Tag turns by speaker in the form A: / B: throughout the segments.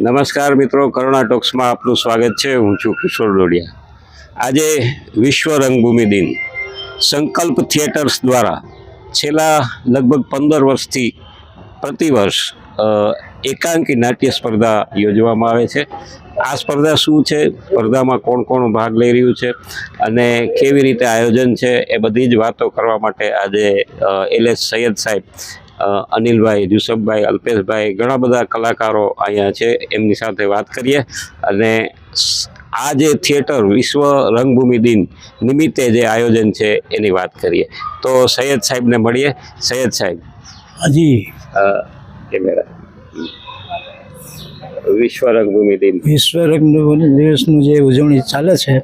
A: નમસ્કાર મિત્રો, કરુણા ટોક્સમાં આપનું સ્વાગત છે. હું છું કિશોર ડોડિયા. આજે વિશ્વ રંગભૂમિ દિન. સંકલ્પ થિયેટર્સ દ્વારા છેલ્લા લગભગ પંદર વર્ષથી પ્રતિવર્ષ એકાંકી નાટ્ય સ્પર્ધા યોજવામાં આવે છે. આ સ્પર્ધા શું છે? સ્પર્ધામાં કોણ કોણ ભાગ લઈ રહ્યું છે? અને કેવી રીતે આયોજન છે? એ બધી જ વાતો કરવા માટે આજે એલ એસ સૈયદ સાહેબ અનિલભાઈ જુસફભાઈ અલ્પેશભાઈ ઘણા બધા કલાકારો અહીંયા છે. એમની સાથે વાત કરીએ અને આ જે થિયેટર વિશ્વ રંગભૂમિ દિન નિમિત્તે જે આયોજન છે એની વાત કરીએ. તો સૈયદ સાહેબને મળીએ. સૈયદ સાહેબ.
B: હજી
A: કેમેરા. વિશ્વ રંગભૂમિ દિન.
B: વિશ્વ દિવસનું જે ઉજવણી ચાલે છે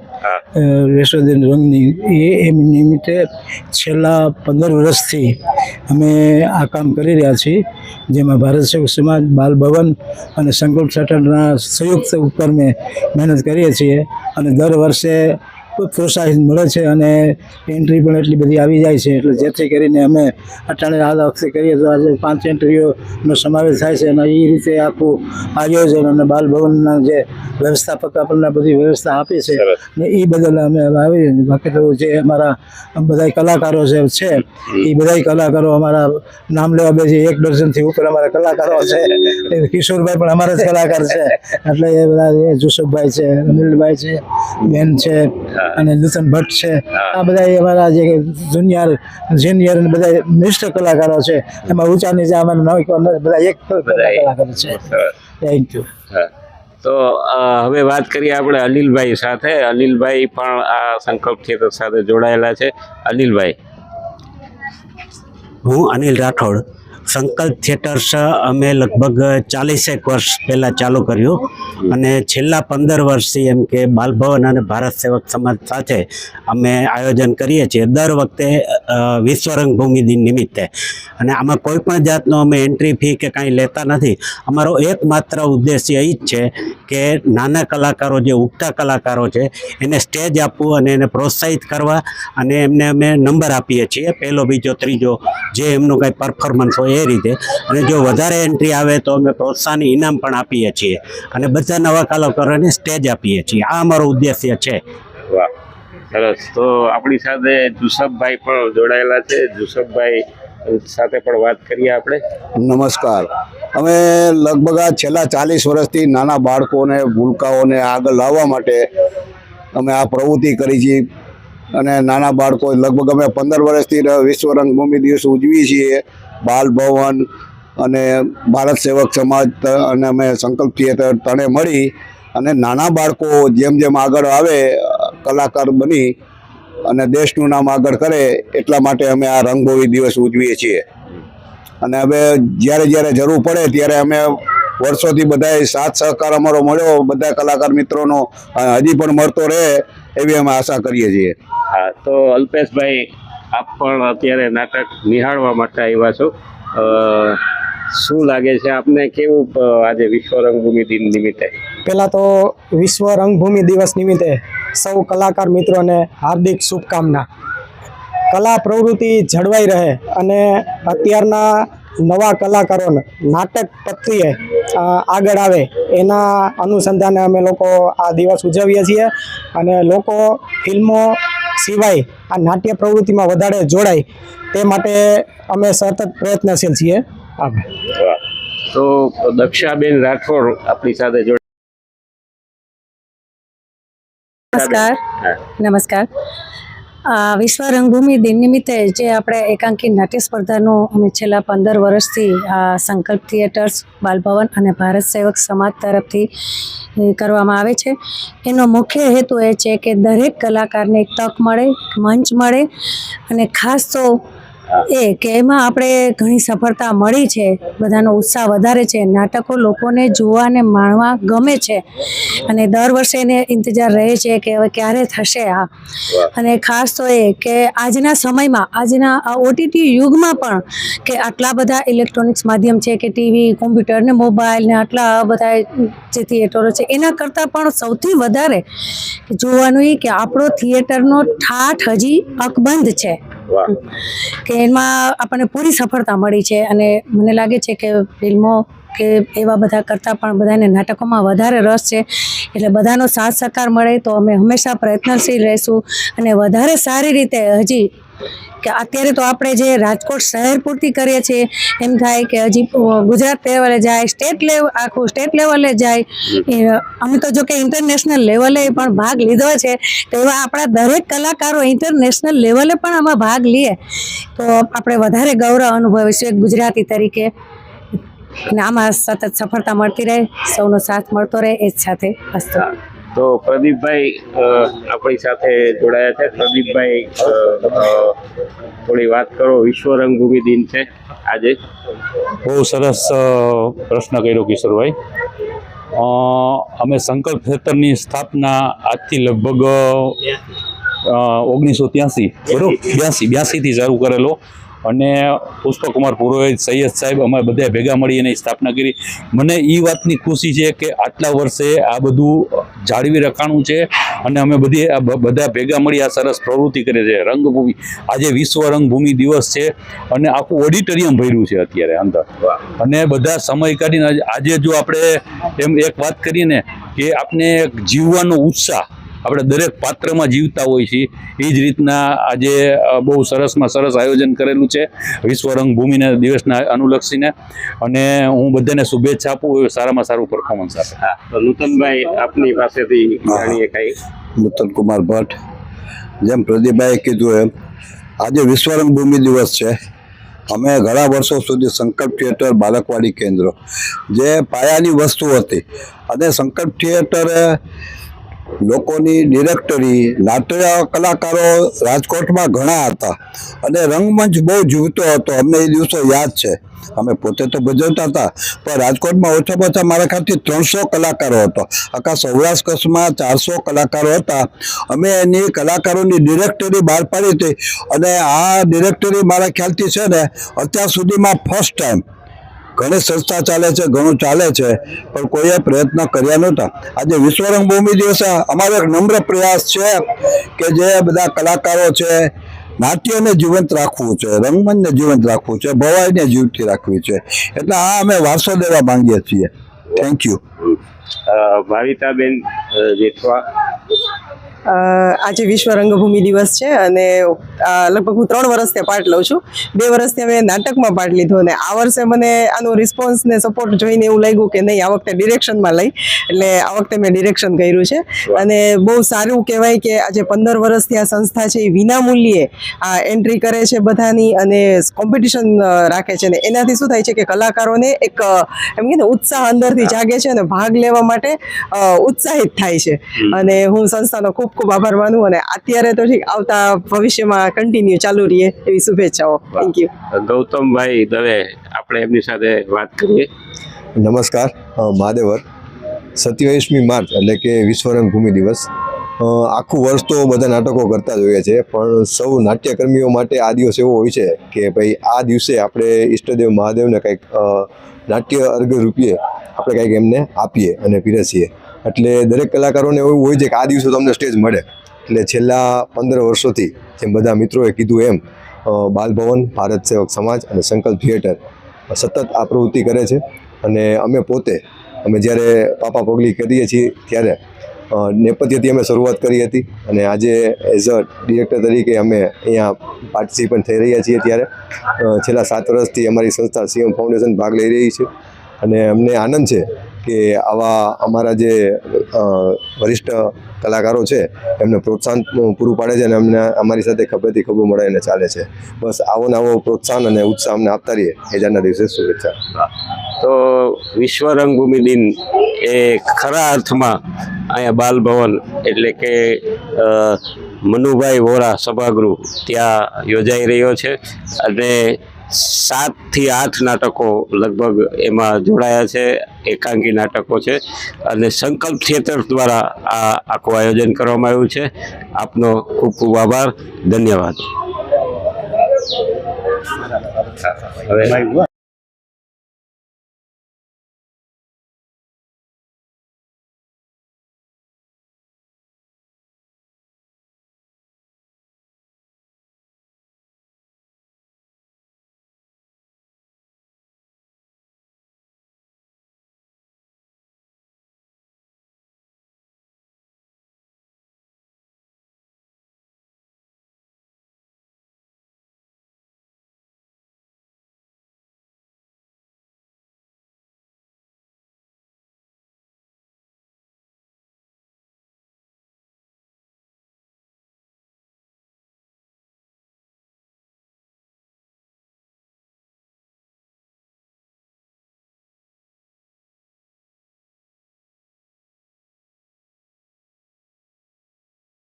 B: વિશ્વદિન વિશ્વ દિન રંગની એ એમ નિમિત્તે છેલ્લા પંદર વર્ષથી અમે આ કામ કરી રહ્યા છીએ જેમાં ભારત સેવક સમાજ બાલ ભવન અને સંકલ્પ સેટરના સંયુક્ત ઉપર મેં મહેનત કરીએ છીએ અને દર વર્ષે પ્રોત્સાહિત મળે છે અને એન્ટ્રી પણ એટલી બધી આવી જાય છે. એટલે જેથી કરીને અમે અટાણે આ વખતે કરીએ તો આજે પાંચ એન્ટ્રીઓનો સમાવેશ થાય છે અને એ રીતે આખું આયોજન અને બાલભવનના જે વ્યવસ્થાપક આપણને બધી વ્યવસ્થા આપી છે. ને એ બદલ અમે આવી બાકી તો જે અમારા બધા કલાકારો જે છે એ બધા કલાકારો અમારા નામ લેવા બે એક ડઝનથી ઉપર અમારા કલાકારો છે. કિશોરભાઈ પણ અમારા જ કલાકાર છે. એટલે એ બધા જુસુફભાઈ છે અનિલભાઈ છે બેન છે અને નૂતન ભટ્ટ છે. આ બધા અમારા જે જુનિયર જુનિયર અને બધા મિસ્ટર કલાકારો છે. એમાં ઊંચા નીચા અમારા નવ બધા એક કલાકારો છે. થેન્ક યુ
A: હા. તો હવે વાત કરીએ આપણે અનિલભાઈ સાથે. અનિલભાઈ પણ આ સંકલ્પ થિયેટર સાથે જોડાયેલા છે. અનિલભાઈ.
C: હું અનિલ રાઠોડ. સંકલ્પ થિયેટર્સ અમે લગભગ ચાલીસેક વર્ષ પહેલાં ચાલુ કર્યું. અને છેલ્લા પંદર વર્ષથી એમ કે બાલભવન અને ભારત સેવક સમાજ સાથે અમે આયોજન કરીએ છીએ. દર વખતે વિશ્વ રંગભૂમિ દિન નિમિત્તે. અને આમાં કોઈ પણ જાતનો અમે એન્ટ્રી ફી કે કાંઈ લેતા નથી. અમારો એકમાત્ર ઉદ્દેશ્ય એ જ છે કે નાના કલાકારો જે ઉગતા કલાકારો છે, એને સ્ટેજ આપવું અને એને પ્રોત્સાહિત કરવા અને એમને અમે નંબર આપીએ છીએ. પહેલો, બીજો, ત્રીજો, જે એમનું કાંઈ પરફોર્મન્સ હોય એ રીતે. અને જો વધારે એન્ટ્રી આવે તો અમે પ્રોત્સાહન ઇનામ પણ આપીએ છીએ. અને બધા નવા કલાકારોને સ્ટેજ આપીએ છીએ. આ અમારો ઉદ્દેશ્ય છે.
A: વાહ. સરસ. તો આપણી સાથે જુસફભાઈ પણ જોડાયેલા છે. જુસફભાઈ સાથે પણ વાત કરીએ આપણે.
D: નમસ્કાર. અમે લગભગ આ છેલ્લા ચાલીસ વર્ષથી નાના બાળકોને ભૂલકાઓને આગળ લાવવા માટે અમે આ પ્રવૃત્તિ કરી છે અને નાના બાળકો લગભગ અમે પંદર વર્ષથી વિશ્વ રંગભૂમિ દિવસ ઉજવીએ છીએ. બાલ ભવન અને ભારત સેવક સમાજ અને અમે સંકલ્પ થિયેટર તણે મળી અને નાના બાળકો જેમ જેમ આગળ આવે, કલાકાર બની અને દેશનું નામ આગળ કરે, એટલા માટે અમે આ રંગભૂમિ દિવસ ઉજવીએ છીએ. અને હવે જ્યારે જ્યારે જરૂર પડે ત્યારે અમે વર્ષોથી બધાએ સાથ સહકાર અમારો મળ્યો, બધા કલાકાર મિત્રોનો, હજી પણ મળતો રહે એવી અમે આશા કરીએ છીએ.
A: હા, તો અલ્પેશભાઈ આપ પણ અત્યારે નાટક નિહાળવા માટે આવ્યા છો. શું લાગે છે આપને કેવું આજે વિશ્વ રંગભૂમિ દિન નિમિત્તે?
E: પહેલાં તો વિશ્વ રંગભૂમિ દિવસ નિમિત્તે સૌ કલાકાર મિત્રોને હાર્દિક શુભકામના. કલા પ્રવૃત્તિ જળવાઈ રહે અને અત્યારના નવા કલાકારોને નાટક પ્રત્યે આગળ આવે એના અનુસંધાને અમે લોકો આ દિવસ ઉજવીએ છીએ. અને લોકો ફિલ્મો સિવાય આ નાટ્ય પ્રવૃત્તિમાં વધારે જોડાય તે માટે અમે સતત પ્રયત્નશીલ છીએ.
A: તો દક્ષાબેન રાઠોડ આપણી સાથે જોડાય
F: નમસ્કાર. નમસ્કાર. વિશ્વ રંગભૂમિ દિન નિમિત્તે જે આપણે એકાંકી નાટ્ય સ્પર્ધાનું અમે છેલ્લા પંદર વર્ષથી આ સંકલ્પ થિયેટર્સ, બાલભવન અને ભારત સેવક સમાજ તરફથી કરવામાં આવે છે. એનો મુખ્ય હેતુ એ છે કે દરેક કલાકારને એક તક મળે મંચ મળે અને ખાસ તો એ કે એમાં આપણે ઘણી સફળતા મળી છે, બધાનો ઉત્સાહ વધારે છે, નાટકો લોકોને જોવા અને માણવા ગમે છે. અને દર વર્ષે એને ઇંતજાર રહે છે કે હવે ક્યારે થશે આ. અને ખાસ તો એ કે આજના સમયમાં, આજના આ ઓટીટી યુગમાં પણ કે આટલા બધા ઇલેક્ટ્રોનિક્સ માધ્યમ છે કે ટીવી, કોમ્પ્યુટર ને મોબાઈલ ને આટલા બધા જે થિયેટરો છે, એના કરતાં પણ સૌથી વધારે જોવાનું એ કે આપણો થિયેટરનો ઠાઠ હજી અકબંધ છે. કે એમાં આપણને પૂરી સફળતા મળી છે અને મને લાગે છે કે ફિલ્મો કે એવા બધા કરતાં પણ બધાને નાટકોમાં વધારે રસ છે. એટલે બધાનો સાથ સહકાર મળે તો અમે હંમેશા પ્રયત્નશીલ રહીશું અને વધારે સારી રીતે હજી કે અત્યારે તો આપણે જે રાજકોટ શહેર પૂરતી કરીએ છીએ, એમ થાય કે હજી ગુજરાત લેવલે જાય, સ્ટેટ લેવલ આખું સ્ટેટ લેવલે જાય અમે તો જો કે ઇન્ટરનેશનલ લેવલે પણ ભાગ લીધો છે, તો એવા આપણા દરેક કલાકારો ઇન્ટરનેશનલ લેવલે પણ આમાં ભાગ લઈએ તો આપણે વધારે ગૌરવ અનુભવીશું એક ગુજરાતી તરીકે. અને આમાં સતત સફળતા મળતી રહે, સૌનો સાથ મળતો રહે, એ જ સાથે. અસ્તુ.
A: તો પ્રદીપભાઈ આપણી સાથે જોડાયા છે. પ્રદીપભાઈ થોડી વાત કરો. વિશ્વ રંગભૂમિ દિન છે આજે.
G: બહુ સરસ પ્રશ્ન કર્યો કિશોરભાઈ. અમે સંકલ્પ ખેતરની સ્થાપના આજથી લગભગ ઓગણીસો ત્યાસી, બરોબર? બ્યાસી બ્યાસીથી શરૂ કરેલો. અને પુષ્પકુમાર પુરોહિત, સૈયદ સાહેબ અમે બધા ભેગા મળી એની સ્થાપના કરી. મને એ વાતની ખુશી છે કે આટલા વર્ષે આ બધું જાળવી રખાણું છે અને અમે બધી આ બધા ભેગા મળી આ સરસ પ્રવૃત્તિ કરે છે. રંગભૂમિ, આજે વિશ્વ રંગભૂમિ દિવસ છે અને આખું ઓડિટોરિયમ ભર્યું છે અત્યારે અંદર. અને બધા સમય કાઢીને આજે- જો આપણે એમ એક વાત કરીએ ને કે આપણે જીવવાનો ઉત્સાહ આપણે દરેક પાત્રમાં જીવતા હોય છીએ. એ જ રીતના આજે બહુ સરસમાં સરસ આયોજન કરેલું છે વિશ્વ રંગભૂમિને દિવસના અનુલક્ષીને. અને હું બધાને શુભેચ્છા આપું એવું સારામાં સારું પરફોર્મન્સ આપે.
A: હા નૂતનભાઈ આપની પાસેથી જાણીએ કઈ.
D: નૂતન કુમાર ભટ્ટ. જેમ પ્રદીપભાઈએ કીધું એમ આજે વિશ્વ રંગભૂમિ દિવસ છે. અમે ઘણા વર્ષો સુધી સંકલ્પ થિયેટર બાલકવાડી કેન્દ્ર જે પાયાની વસ્તુ હતી. અને સંકલ્પ થિયેટરે લોકોની ડિરેક્ટરી, નાટ્ય કલાકારો રાજકોટમાં ઘણા હતા અને રંગમંચ બહુ જીવતો હતો. અમને એ દિવસો યાદ છે. અમે પોતે તો ભજવતા હતા, પણ રાજકોટમાં ઓછામાં ઓછા મારા ખ્યાલથી ત્રણસો કલાકારો હતો. આખા સૌરાષ્ટ્ર કચ્છમાં ચારસો કલાકારો હતા. અમે એની કલાકારોની ડિરેક્ટરી બહાર પાડી હતી અને આ ડિરેક્ટરી મારા ખ્યાલથી છે ને, અત્યાર સુધીમાં ફર્સ્ટ ટાઈમ ઘણી સંસ્થા ચાલે છે, ઘણું ચાલે છે, પણ કોઈએ પ્રયત્ન કર્યા નહોતા. આજે વિશ્વ રંગભૂમિ દિવસે અમારો એક નમ્ર પ્રયાસ છે કે જે બધા કલાકારો છે, નાટ્યને જીવંત રાખવું છે, રંગમંચને જીવંત રાખવું છે, ભવાઈને જીવતી રાખવી છે. એટલે આ અમે વારસો દેવા માંગીએ છીએ. થેન્ક યુ
A: ભાવિતાબેન જેઠવા.
H: આજે વિશ્વ રંગભૂમિ દિવસ છે અને લગભગ હું ત્રણ વર્ષથી પાર્ટ લઉં છું. બે વર્ષથી અમે નાટકમાં પાર્ટ લીધો અને આ વર્ષે મને આનો રિસ્પોન્સ ને સપોર્ટ જોઈને એવું લાગ્યું કે નહીં આ વખતે ડિરેક્શનમાં લઈ. એટલે આ વખતે મેં ડિરેક્શન કર્યું છે. અને બહુ સારું કહેવાય કે આજે પંદર વર્ષથી આ સંસ્થા છે એ વિનામૂલ્યે આ એન્ટ્રી કરે છે બધાની અને કોમ્પિટિશન રાખે છે. ને એનાથી શું થાય છે કે કલાકારોને એક એમ કે ઉત્સાહ અંદરથી જાગે છે અને ભાગ લેવા માટે ઉત્સાહિત થાય છે. અને હું સંસ્થાનો ખૂબ ખૂબ આભાર માનું અને અત્યારે તો ઠીક આવતા ભવિષ્યમાં કન્ટિન્યુ ચાલુ રહીએ એવી શુભેચ્છાઓ. થેન્ક યુ
A: ગૌતમભાઈ દવે આપણે એમની સાથે વાત કરીએ.
I: નમસ્કાર મહાદેવર. સત્યાવીસમી માર્ચ એટલે કે વિશ્વ રંગભૂમિ દિવસ. આખું વર્ષ તો બધા નાટકો કરતા જ હોઈએ છે પણ સૌ નાટ્યકર્મીઓ માટે આ દિવસ એવો હોય છે કે ભાઈ આ દિવસે આપણે ઈષ્ટદેવ મહાદેવને કંઈક નાટ્ય અર્ઘ રૂપીએ આપણે કંઈક એમને આપીએ અને પીરસીએ. એટલે દરેક કલાકારોને એવું હોય છે કે આ દિવસે તમને સ્ટેજ મળે. એટલે છેલ્લા પંદર વર્ષોથી જેમ બધા મિત્રોએ કીધું એમ બાલભવન, ભારત સેવક સમાજ અને સંકલ્પ થિયેટર સતત આ પ્રવૃત્તિ કરે છે. અને અમે પોતે, અમે જ્યારે પાપા પગલી કરીએ છીએ ત્યારે નેપથ્યથી અમે શરૂઆત કરી હતી. અને આજે એઝ અ ડિરેક્ટર તરીકે અમે અહીંયા પાર્ટિસિપન્ટ થઈ રહ્યા છીએ ત્યારે. છેલ્લા સાત વર્ષથી અમારી સંસ્થા સીએમ ફાઉન્ડેશન ભાગ લઈ રહી છે. અને અમને આનંદ છે કે આવા અમારા જે વરિષ્ઠ કલાકારો છે, એમને પ્રોત્સાહન પૂરું પાડે છે અને અમને અમારી સાથે ખભેથી ખભું મળાઈને ચાલે છે. બસ આવો ને આવો પ્રોત્સાહન અને ઉત્સાહ અમને આપતા રહીએ. એજાના દિવસે શુભેચ્છા.
A: તો વિશ્વ રંગભૂમિ દિન એ ખરા અર્થમાં અહીંયા બાલભવન એટલે કે મનુભાઈ વોરા સભાગૃહ ત્યાં યોજાઈ રહ્યો છે. અને સાતથી આઠ નાટકો લગભગ એમાં જોડાયા છે, એકાંકી નાટકો છે અને સંકલ્પ થિયેટર દ્વારા આ આખું આયોજન કરવામાં આવ્યું છે. આપનો ખૂબ ખૂબ આભાર. ધન્યવાદ. હવે